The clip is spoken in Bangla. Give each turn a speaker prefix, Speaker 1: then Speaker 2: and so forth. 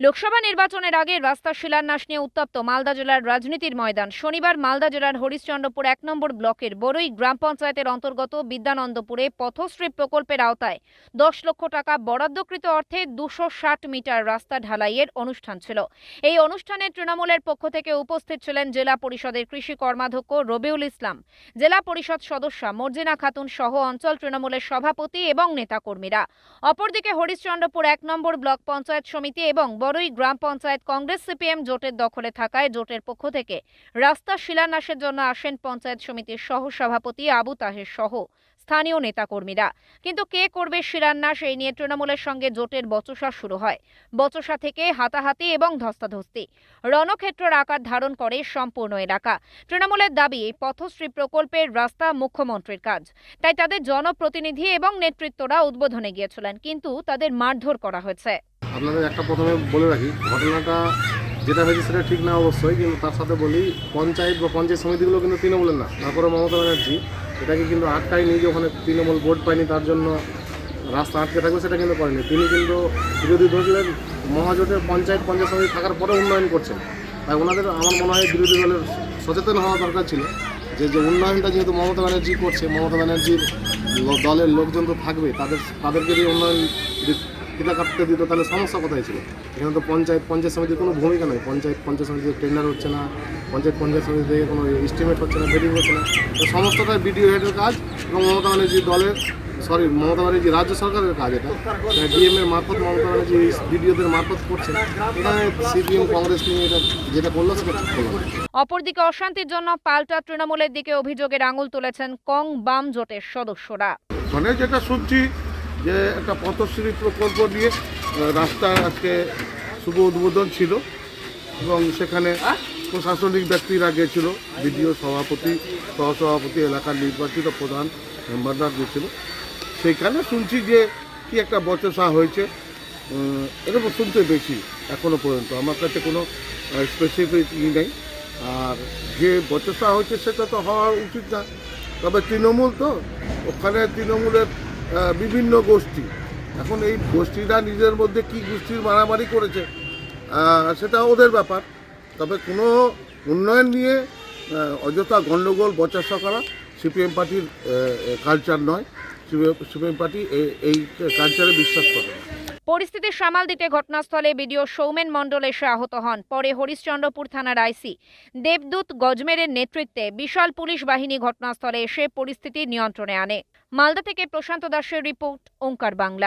Speaker 1: লোকসভা নির্বাচনের আগে রাস্তা শিলান্যাস নিয়ে উত্তপ্ত মালদা জেলার রাজনীতির ময়দান। শনিবার মালদা জেলার হরিশ্চন্দ্রপুর এক নম্বর ব্লকের বড়ই গ্রাম পঞ্চায়েতের অন্তর্গত বিদ্যানন্দপুরে পথশ্রী প্রকল্পের আওতায় দশ লক্ষ টাকা বরাদ্দকৃত অর্থে দুশো ষাট মিটার রাস্তা ঢালাইয়ের অনুষ্ঠান ছিল। এই অনুষ্ঠানে তৃণমূলের পক্ষ থেকে উপস্থিত ছিলেন জেলা পরিষদের কৃষি কর্মাধ্যক্ষ রবিউল ইসলাম। জেলা পরিষদ সদস্যা মর্জিনা খাতুন সহ অঞ্চল তৃণমূলের সভাপতি এবং নেতাকর্মীরা। অপরদিকে হরিশ্চন্দ্রপুর এক নম্বর ব্লক পঞ্চায়েত সমিতি এবং বড়ই গ্রাম পঞ্চায়েত কংগ্রেস সিপিএম জোটের দখলে থাকায় জোটের পক্ষ থেকে রাস্তা শিলান্যাসের জন্য আসেন পঞ্চায়েত সমিতির সহ সভাপতি আবু তাহের সহ স্থানীয় নেতাকর্মীরা। কিন্তু কে করবে শিলান্যাস এই নিয়ে তৃণমূলের সঙ্গে জোটের বচসা শুরু হয়। বচসা থেকে হাতাহাতি এবং ধস্তাধস্তি। রণক্ষেত্রের আকার ধারণ করে সম্পূর্ণ এলাকা। তৃণমূলের দাবি, এই পথশ্রী প্রকল্পের রাস্তা মুখ্যমন্ত্রীর কাজ। তাই তাদের জনপ্রতিনিধি এবং নেতৃত্বরা উদ্বোধনে গিয়েছিলেন, কিন্তু তাদের মারধর করা হয়েছে।
Speaker 2: আপনাদের একটা প্রথমে বলে রাখি, ঘটনাটা যেটা হয়েছে সেটা ঠিক না অবশ্যই, কিন্তু তার সাথে বলি, পঞ্চায়েত বা পঞ্চায়েত সমিতিগুলো কিন্তু তৃণমূলের না। তারপরে মমতা ব্যানার্জি, এটাকে কিন্তু আটকায়নি যে ওখানে তৃণমূল ভোট পায়নি, তার জন্য রাস্তা আটকে থাকবে সেটা কিন্তু করেনি। তিনি কিন্তু বিরোধী দলের মহাজোটের পঞ্চায়েত পঞ্চায়েত সমিতি থাকার পরে উন্নয়ন করছেন। তাই ওনাদের, আমার মনে হয় বিরোধী দলের সচেতন হওয়া দরকার ছিল, যে যে উন্নয়নটা যেহেতু মমতা ব্যানার্জি করছে, মমতা ব্যানার্জির দলের লোকজন তো থাকবে, তাদের, তাদেরকে যদি উন্নয়ন পিতা কাটতে দিত তাহলে সমস্যা কোথায় ছিল? এখানে তো পঞ্চায়েত পঞ্চায়েত সমিতির কোনো ভূমিকা নেই। পঞ্চায়েত পঞ্চায়েত সমিতিতে টেন্ডার হচ্ছে না পঞ্চায়েত পঞ্চায়েত সমিতি থেকে কোনো এস্টিমেট হচ্ছে না বেডিং হচ্ছে না। তো সমস্তটাই বিডিও হেডের কাজ এবং মমতা ব্যানার্জি দলের সরি মমতা ব্যানার্জি রাজ্য সরকারের কাজ এটা। ডিএম এর মারফত মমতা ব্যানার্জি বিডিওদের মারফত করছে এখানে সিপিএম কংগ্রেস নিয়ে এটা যেটা করল সেটা ঠিক করল
Speaker 1: অপরদিকে অশান্তির জন্য পাল্টা তৃণমূলের দিকে অভিযোগের আঙুল তুলেছেন কং বাম জোটের সদস্যরা।
Speaker 3: মানে যেটা শুনছি যে একটা পথশ্রী প্রকল্প নিয়ে রাস্তার আজকে শুভ উদ্বোধন ছিল এবং সেখানে প্রশাসনিক ব্যক্তিরা গেছিল বিডিও সভাপতি সহসভাপতি এলাকার নির্বাচিত প্রধান মেম্বাররা গেছিল সেইখানে শুনছি যে কি একটা বচসা হয়েছে এরকম শুনতে বেশি এখনও পর্যন্ত। আমার কাছে কোনো স্পেসিফিক ই নেই। আর যে বচসা হয়েছে সেটা তো হওয়া উচিত না। তবে তৃণমূল তো ওখানে তৃণমূলের বিভিন্ন গোষ্ঠী। এখন এই গোষ্ঠীরা নিজের মধ্যে কি গোষ্ঠীর মারামারি করেছে সেটা ওদের ব্যাপার। তবে কোনো উন্নয়ন নিয়ে অযথা গণ্ডগোল বচাসা করা সিপিএম পার্টির কালচার নয়। সিপিএম পার্টি এই কালচারে বিশ্বাস করে না।
Speaker 1: পরিস্থিতি সামাল দিতে ঘটনাস্থলে বিডিও সৌমেন মণ্ডল এসে আহত হন। পরে হরিশ্চন্দ্রপুর থানার আইসি দেবদূত গজমেরের নেতৃত্বে বিশাল পুলিশ বাহিনী ঘটনাস্থলে এসে পরিস্থিতি নিয়ন্ত্রণে আনে। মালদা থেকে প্রশান্ত দাসের রিপোর্ট, ওঙ্কার বাংলা।